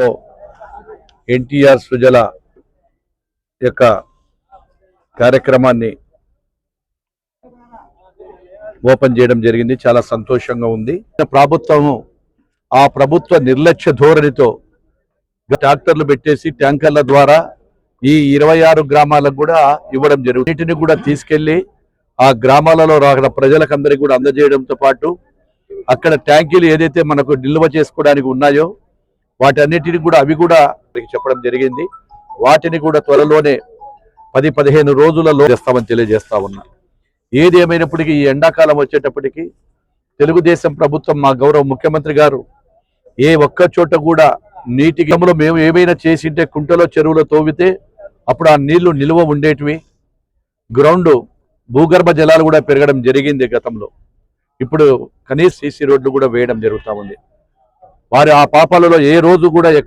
లో ఎన్టీఆర్ సృజల యొక్క కార్యక్రమాన్ని ఓపెన్ చేయడం జరిగింది. చాలా సంతోషంగా ఉంది. ప్రభుత్వము ఆ ప్రభుత్వ నిర్లక్ష్య ధోరణితో ట్రాక్టర్లు పెట్టేసి ట్యాంకర్ల ద్వారా ఈ ఇరవై ఆరు గ్రామాలకు కూడా ఇవ్వడం జరుగుతుంది. వీటిని కూడా తీసుకెళ్ళి ఆ గ్రామాలలో రాగల ప్రజలకందరికీ కూడా అందజేయడంతో పాటు అక్కడ ట్యాంకీలు ఏదైతే మనకు నిల్వ చేసుకోవడానికి ఉన్నాయో వాటన్నిటిని కూడా అవి కూడా చెప్పడం జరిగింది. వాటిని కూడా త్వరలోనే పది పదిహేను రోజులలో చేస్తామని తెలియజేస్తా ఉన్నా. ఏది ఏమైనప్పటికీ ఈ ఎండాకాలం వచ్చేటప్పటికీ తెలుగుదేశం ప్రభుత్వం మా గౌరవ ముఖ్యమంత్రి గారు ఏ ఒక్క చోట కూడా నీటి గమలో మేము ఏమైనా చేసింటే కుంటలో చెరువులో తోవితే అప్పుడు ఆ నీళ్ళు నిల్వ ఉండేటివి. గ్రౌండ్ భూగర్భ జలాలు కూడా పెరగడం జరిగింది గతంలో. ఇప్పుడు కనీస సీసీ రోడ్లు కూడా వేయడం జరుగుతా ఉంది. వారి ఆ పాపాలలో ఏ రోజు కూడా ఎక్కడ